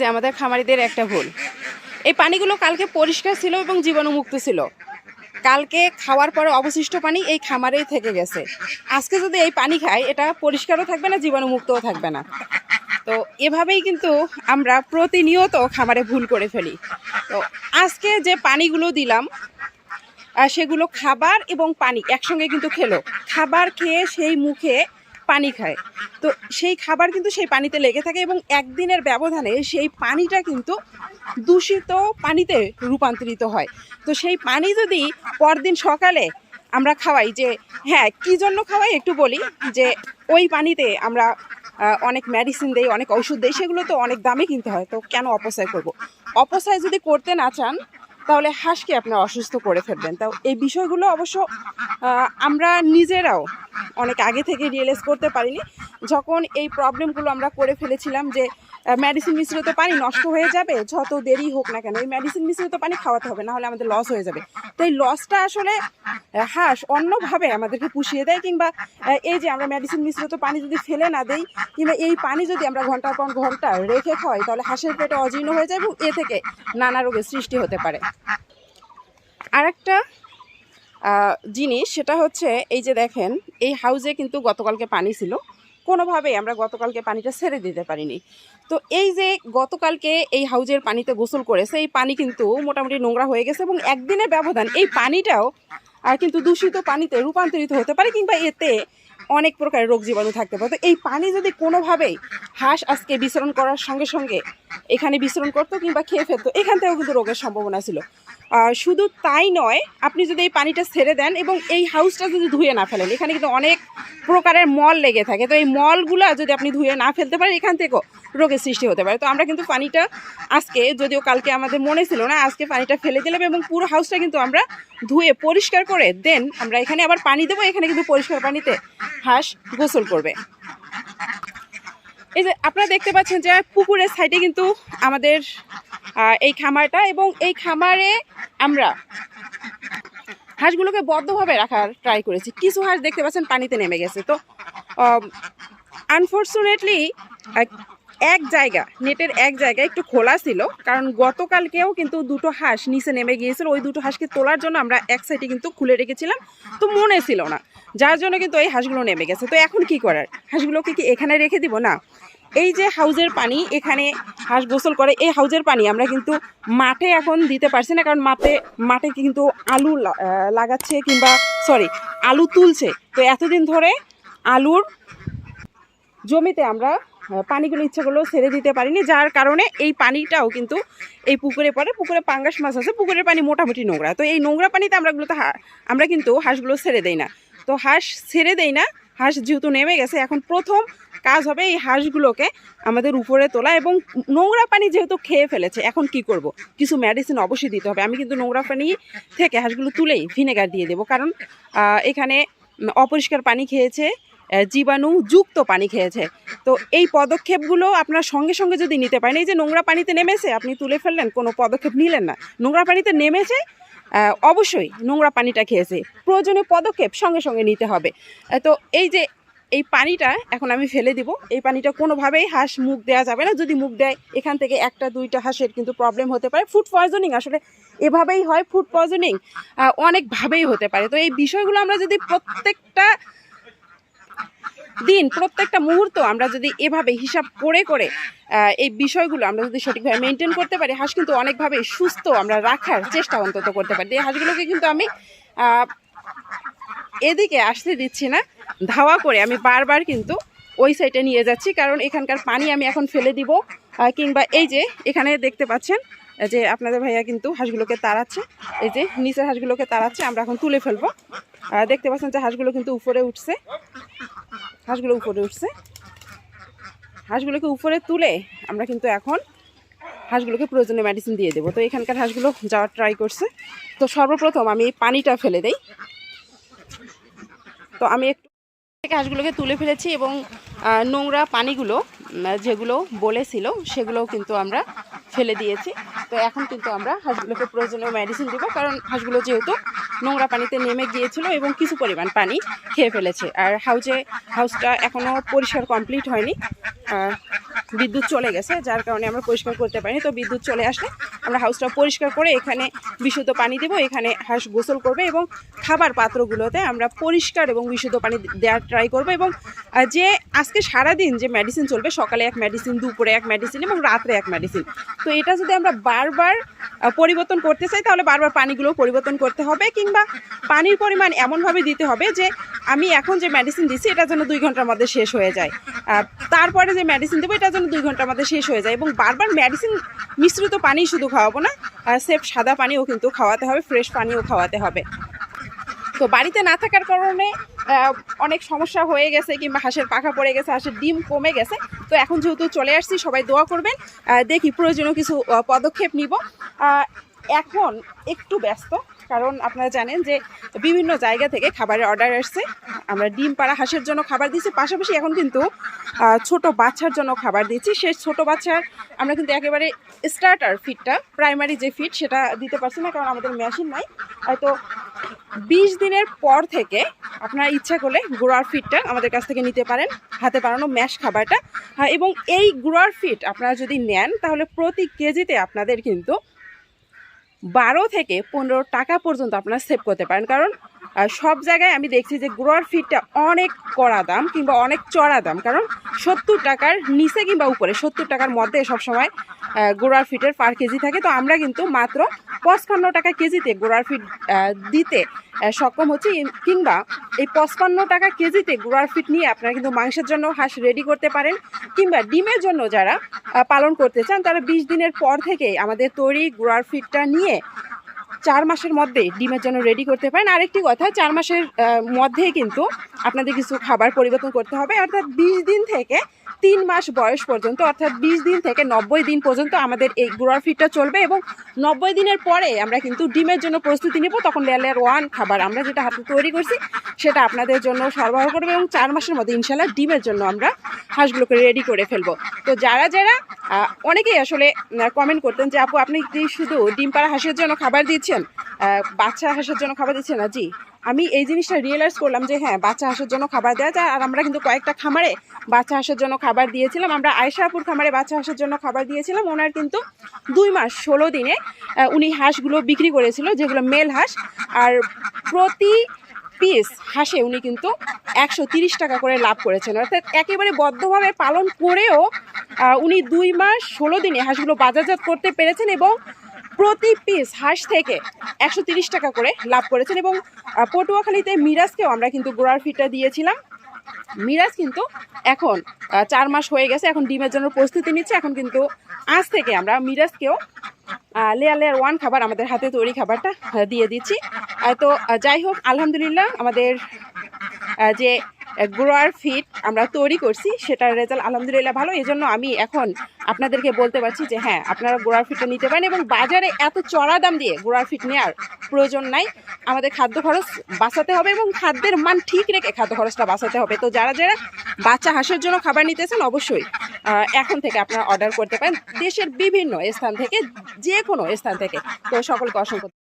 যে আমাদের খামারিদের একটা ভুল। এই পানিগুলো কালকে পরিষ্কার ছিল এবং জীবাণুমুক্ত ছিল। কালকে খাওয়ার পরে অবশিষ্ট পানি এই খামারেই থেকে গেছে। আজকে যদি এই পানি খাই, এটা পরিষ্কারও থাকবে না, জীবাণুমুক্তও থাকবে না। তো এভাবেই কিন্তু আমরা প্রতিনিয়ত খামারে ভুল করে ফেলি। তো আজকে যে পানিগুলো দিলাম সেগুলো খাবার এবং পানি একসঙ্গে কিন্তু খেলো। খাবার খেয়ে সেই মুখে পানি খায়। তো সেই খাবার কিন্তু সেই পানিতে লেগে থাকে এবং একদিনের ব্যবধানে সেই পানিটা কিন্তু দূষিত পানিতে রূপান্তরিত হয়। তো সেই পানি যদি পরদিন সকালে আমরা খাওয়াই যে হ্যাঁ কী জন্য খাওয়াই একটু বলি যে, ওই পানিতে আমরা অনেক মেডিসিন দেই, অনেক ওষুধ দেই, সেগুলো তো অনেক দামে কিনতে হয়। তো কেন অপচয় করব? অপচয় যদি করতে না চান তাহলে হাঁসকে আপনি অসুস্থ করে ফেলবেন। তাও এই বিষয়গুলো অবশ্য আমরা নিজেরাও অনেক আগে থেকে রিয়েলাইজ করতে পারিনি। যখন এই প্রবলেমগুলো আমরা করে ফেলেছিলাম যে মেডিসিন মিশ্রিত পানি নষ্ট হয়ে যাবে, যত দেরি হোক না কেন, এই মেডিসিন মিশ্রিত পানি খাওয়াতে হবে না হলে আমাদের লস হয়ে যাবে। তো এই লসটা আসলে হাঁস অন্যভাবে আমাদেরকে পুষিয়ে দেয় কিংবা এই যে আমরা মেডিসিন মিশ্রিত পানি যদি ফেলে না দেই, কিংবা এই পানি যদি আমরা ঘণ্টার পর ঘণ্টা রেখে খাই তাহলে হাঁসের পেটে অজীর্ণ হয়ে যায় এবং এ থেকে নানা রোগের সৃষ্টি হতে পারে। আরেকটা জিনিস, সেটা হচ্ছে এই যে দেখেন, এই হাউজে কিন্তু গতকালকে পানি ছিল। কোনোভাবেই আমরা গতকালকে পানিটা ছেড়ে দিতে পারিনি। তো এই যে গতকালকে এই হাউজের পানিতে গোসল করেছে, এই পানি কিন্তু মোটামুটি নোংরা হয়ে গেছে এবং একদিনের ব্যবধান এই পানিটাও কিন্তু দূষিত পানিতে রূপান্তরিত হতে পারে কিংবা এতে অনেক প্রকারের রোগ জীবাণু থাকতে পারে। তো এই পানি যদি কোনোভাবেই হাঁস আজকে বিচরণ করার সঙ্গে সঙ্গে এখানে বিচরণ করতো কিংবা খেয়ে ফেলতো, এখান থেকেও কিন্তু রোগের সম্ভাবনা ছিল। শুধু তাই নয়, আপনি যদি এই পানিটা ছেড়ে দেন এবং এই হাউসটা যদি ধুয়ে না ফেলেন, এখানে কিন্তু অনেক প্রকারের মল লেগে থাকে। তো এই মলগুলো যদি আপনি ধুয়ে না ফেলতে পারেন, এখান থেকেও রোগের সৃষ্টি হতে পারে। তো আমরা কিন্তু পানিটা আজকে, যদিও কালকে আমাদের মনে ছিল না, আজকে পানিটা ফেলে দিলাম এবং পুরো হাউসটা কিন্তু আমরা ধুয়ে পরিষ্কার করে দেন, আমরা এখানে আবার পানি দেবো, এখানে কিন্তু পরিষ্কার পানিতে হাঁস গোসল করবে। এই যে আপনারা দেখতে পাচ্ছেন যে পুকুরের সাইডে কিন্তু আমাদের এই খামারটা এবং এই খামারে আমরা। হাঁসগুলোকে বদ্ধভাবে রাখার ট্রাই করেছি। কিছু হাঁস দেখতে পাচ্ছেন পানিতে নেমে গেছে। তো আনফর্চুনেটলি এক জায়গা, নেটের এক জায়গায় একটু খোলা ছিল, কারণ গতকালকেও কিন্তু দুটো হাঁস নিচে নেমে গিয়েছিল। ওই দুটো হাঁসকে তোলার জন্য আমরা এক সাইডে কিন্তু খুলে রেখেছিলাম। তো মনে ছিল না। যার জন্য কিন্তু এই হাঁসগুলো নেমে গেছে। তো এখন কি করার? হাঁসগুলোকে কি এখানে রেখে দিব? না। এই যে হাউজের পানি, এখানে হাঁস গোসল করে, এই হাউজের পানি আমরা কিন্তু মাঠে এখন দিতে পারছি না, কারণ মাঠে মাঠে কিন্তু আলু লাগাচ্ছে কিংবা সরি আলু তুলছে। তো এতদিন ধরে আলুর জমিতে আমরা পানিগুলো ইচ্ছাগুলো ছেড়ে দিতে পারিনি, যার কারণে এই পানিটাও কিন্তু এই পুকুরে পড়ে, পুকুরে পাঙ্গাস মাছ আছে, পুকুরের পানি মোটামুটি নোংরা। তো এই নোংরা পানিতে আমরা গুলোতে আমরা কিন্তু হাঁসগুলো ছেড়ে দেই না। তো হাঁস ছেড়ে দেই না, হাঁস যেহেতু নেমে গেছে, এখন প্রথম কাজ হবে এই হাঁসগুলোকে আমাদের উপরে তোলা এবং নোংরা পানি যেহেতু খেয়ে ফেলেছে, এখন কি করব? কিছু মেডিসিন অবশ্যই দিতে হবে। আমি কিন্তু নোংরা পানি থেকে হাঁসগুলো তুলেই ভিনেগার দিয়ে দেবো। কারণ এখানে অপরিষ্কার পানি খেয়েছে জীবাণু যুক্ত পানি খেয়েছে। তো এই পদক্ষেপগুলো আপনার সঙ্গে সঙ্গে যদি নিতে পারেন, এই যে নোংরা পানিতে নেমেছে, আপনি তুলে ফেললেন, কোনো পদক্ষেপ নিলেন না। নোংরা পানিতে নেমেছে অবশ্যই নোংরা পানিটা খেয়েছে। প্রয়োজনীয় পদক্ষেপ সঙ্গে সঙ্গে নিতে হবে। তো এই যে এই পানিটা এখন আমি ফেলে দিব। এই পানিটা কোনোভাবেই হাঁস মুখ দেওয়া যাবে না। যদি মুখ দেয়, এখান থেকে একটা, দুইটা হাঁসের কিন্তু প্রবলেম হতে পারে। ফুড পয়জনিং আসলে এভাবেই হয় ফুড পয়জনিং অনেকভাবেই হতে পারে। তো এই বিষয়গুলো আমরা যদি প্রত্যেকটা দিন, প্রত্যেকটা মুহূর্ত আমরা যদি এভাবে হিসাব করে করে এই বিষয়গুলো আমরা যদি সঠিকভাবে মেনটেন করতে পারি, হাঁস কিন্তু অনেকভাবে সুস্থ আমরা রাখার চেষ্টা অন্তত করতে পারি। এই হাঁসগুলোকে কিন্তু আমি এদিকে আসতে দিচ্ছি না, ধাওয়া করে আমি বারবার কিন্তু ওই সাইডে নিয়ে যাচ্ছি, কারণ এখানকার পানি আমি এখন ফেলে দিব কিংবা এই যে এখানে দেখতে পাচ্ছেন যে আপনাদের ভাইয়া কিন্তু হাঁসগুলোকে তাড়াচ্ছে, এই যে নিচের হাঁসগুলোকে তাড়াচ্ছে, আমরা এখন তুলে ফেলব। দেখতে পাচ্ছেন যে হাঁসগুলো কিন্তু উপরে উঠছে, হাঁসগুলো উপরে উঠছে। হাঁসগুলোকে উপরে তুলে আমরা কিন্তু এখন হাঁসগুলোকে প্রয়োজনীয় মেডিসিন দিয়ে দেবো। তো এখানকার হাঁসগুলো যাওয়ার ট্রাই করছে। তো সর্বপ্রথম আমি পানিটা ফেলে দেই। তো আমি একটু থেকে হাঁসগুলোকে তুলে ফেলেছি এবং নোংরা পানিগুলো যেগুলো বলেছিল, সেগুলোও কিন্তু আমরা ফেলে দিয়েছি। তো এখন কিন্তু আমরা হাঁসগুলোকে প্রয়োজনীয় মেডিসিন দেবো, কারণ হাঁসগুলো যেহেতু নোংরা পানিতে নেমে গিয়েছিল এবং কিছু পরিমাণ পানি খেয়ে ফেলেছে। আর হাউজে হাউসটা এখনও পরিষ্কার কমপ্লিট হয়নি। বিদ্যুৎ চলে গেছে, যার কারণে আমরা পরিষ্কার করতে পারিনি। তো বিদ্যুৎ চলে আসলে আমরা হাউসটা পরিষ্কার করে এখানে বিশুদ্ধ পানি দেবো, এখানে হাঁস গোসল করবে এবং খাবার পাত্রগুলোতে আমরা পরিষ্কার এবং বিশুদ্ধ পানি দেওয়ার ট্রাই করব এবং যে আজকে সারাদিন যে মেডিসিন চলবে, সকালে এক মেডিসিন দুপুরে এক মেডিসিন এবং রাত্রে এক মেডিসিন তো এটা যদি আমরা বারবার পরিবর্তন করতে চাই, তাহলে বারবার পানিগুলো পরিবর্তন করতে হবে কিংবা পানির পরিমাণ এমনভাবে দিতে হবে যে আমি এখন যে মেডিসিন দিচ্ছি এটা যেন দুই ঘণ্টার মধ্যে শেষ হয়ে যায়। তারপরে যে মেডিসিন দেবো এটা যেন দুই ঘণ্টার মধ্যে শেষ হয়ে যায় এবং বারবার মেডিসিন মিশ্রিত পানি শুধু খাওয়াবো না সেফ সাদা পানিও কিন্তু খাওয়াতে হবে ফ্রেশ পানিও খাওয়াতে হবে। তো বাড়িতে না থাকার কারণে অনেক সমস্যা হয়ে গেছে কিংবা হাঁসের পাখা পড়ে গেছে, হাঁসের ডিম কমে গেছে। তো এখন যেহেতু চলে আসছি, সবাই দোয়া করবেন। দেখি প্রয়োজনীয় কিছু পদক্ষেপ নিব। এখন একটু ব্যস্ত কারণ আপনারা জানেন যে বিভিন্ন জায়গা থেকে খাবারের অর্ডার আসছে। আমরা ডিম পাড়া হাঁসের জন্য খাবার দিচ্ছি পাশাপাশি এখন কিন্তু ছোট বাচ্চার জন্য খাবার দিচ্ছি সেই ছোট বাচ্চার আমরা কিন্তু একেবারে স্টার্টার ফিডটা প্রাইমারি যে ফিড সেটা দিতে পারছি না কারণ আমাদের মেশিন নাই। হয়তো বিশ দিনের পর থেকে আপনারা ইচ্ছা করলে গুঁড়ার ফিডটা আমাদের কাছ থেকে নিতে পারেন, হাতে বানানো ম্যাশ খাবারটা। এবং এই গুড়ার ফিড আপনারা যদি নেন, তাহলে প্রতি কেজিতে আপনাদের কিন্তু বারো থেকে পনেরো টাকা পর্যন্ত আপনারা সেভ করতে পারেন। কারণ সব জায়গায় আমি দেখছি যে গ্রোয়ার ফিটটা অনেক কড়া দাম কিংবা অনেক চড়া দাম। কারণ, সত্তর টাকার নিচে কিংবা উপরে, সত্তর টাকার মধ্যে সবসময় গুঁড়ার ফিটের পার কেজি থাকে। তো আমরা কিন্তু মাত্র পঁচপান্ন টাকা কেজিতে গোড়ার ফিট দিতে সক্ষম হচ্ছি। কিংবা এই পঁচপান্ন টাকা কেজিতে গোড়ার ফিট নিয়ে আপনারা কিন্তু মাংসের জন্য হাঁস রেডি করতে পারেন। কিংবা ডিমের জন্য যারা পালন করতে চান, তারা বিশ দিনের পর থেকে আমাদের তৈরি গোড়ার ফিটটা নিয়ে চার মাসের মধ্যে ডিমের জন্য রেডি করতে পারেন। আরেকটি কথা, চার মাসের মধ্যেই কিন্তু আপনাদের কিছু খাবার পরিবর্তন করতে হবে। অর্থাৎ বিশ দিন থেকে তিন মাস বয়স পর্যন্ত, অর্থাৎ বিশ দিন থেকে নব্বই দিন পর্যন্ত আমাদের এই গুঁড়ার ফিটটা চলবে এবং নব্বই দিনের পরে আমরা কিন্তু ডিমের জন্য প্রস্তুতি নেব। তখন লেয়ার ওয়ান খাবার আমরা যেটা হাতে তৈরি করছি, সেটা আপনাদের জন্য সরবরাহ করব এবং চার মাসের মধ্যে ইনশাল্লাহ ডিমের জন্য আমরা হাঁসগুলোকে রেডি করে ফেলব। তো যারা যারা অনেকেই আসলে কমেন্ট করতেন যে, আপু, আপনি কি শুধু ডিম পাড়া হাঁসের জন্য খাবার দিচ্ছেন? বাচ্চা হাঁসের জন্য খাবার দিচ্ছেন না? জি। আমি এই জিনিসটা রিয়েলাইজ করলাম যে হ্যাঁ বাচ্চা হাঁসের জন্য খাবার দেওয়া যায়। আর আমরা কিন্তু কয়েকটা খামারে বাচ্চা হাঁসের জন্য খাবার দিয়েছিলাম। আমরা আয়সাপুর খামারে বাচ্চা হাঁসের জন্য খাবার দিয়েছিলাম। ওনার কিন্তু দুই মাস, ষোলো দিনে উনি হাঁসগুলো বিক্রি করেছিল, যেগুলো মেল হাঁস। আর প্রতি পিস হাঁসে উনি কিন্তু একশো টাকা করে লাভ করেছেন। অর্থাৎ একেবারে বদ্ধভাবে পালন করেও উনি দুই মাস, ষোলো দিনে হাঁসগুলো বাজারজাত করতে পেরেছেন এবং প্রতি পিস হাঁস থেকে একশো টাকা করে লাভ করেছেন এবং পটুয়াখালীতে মিরাজকেও আমরা কিন্তু গোড়ার ফিটটা দিয়েছিলাম। মিরাজ কিন্তু এখন চার মাস হয়ে গেছে, এখন ডিমের জন্য প্রস্তুতি নিচ্ছে, এখন কিন্তু আজ থেকে আমরা মিরাজকেও লেয়ার লেয়ার ওয়ান খাবার আমাদের হাতে তৈরি খাবারটা দিয়ে দিচ্ছি। তো যাই হোক, আলহামদুলিল্লাহ আমাদের যে গ্রোয়ার ফিট আমরা তৈরি করছি, সেটার রেজাল্ট আলহামদুলিল্লাহ ভালো। এই জন্য আমি এখন আপনাদেরকে বলতে পারছি যে হ্যাঁ আপনারা গোড়ার ফিটটা নিতে পারেন এবং বাজারে এত চড়া দাম দিয়ে গোড়ার ফিট নেওয়ার প্রয়োজন নাই। আমাদের খাদ্য খরচ বাঁচাতে হবে এবং খাদ্যের মান ঠিক রেখে খাদ্য খরচটা বাঁচাতে হবে। তো যারা যারা বাচ্চা হাঁসের জন্য খাবার নিতেছেন, অবশ্যই এখন থেকে আপনারা অর্ডার করতে পারেন। দেশের বিভিন্ন স্থান থেকে যে কোনো স্থান থেকে। তো সকলকে অসংখ্য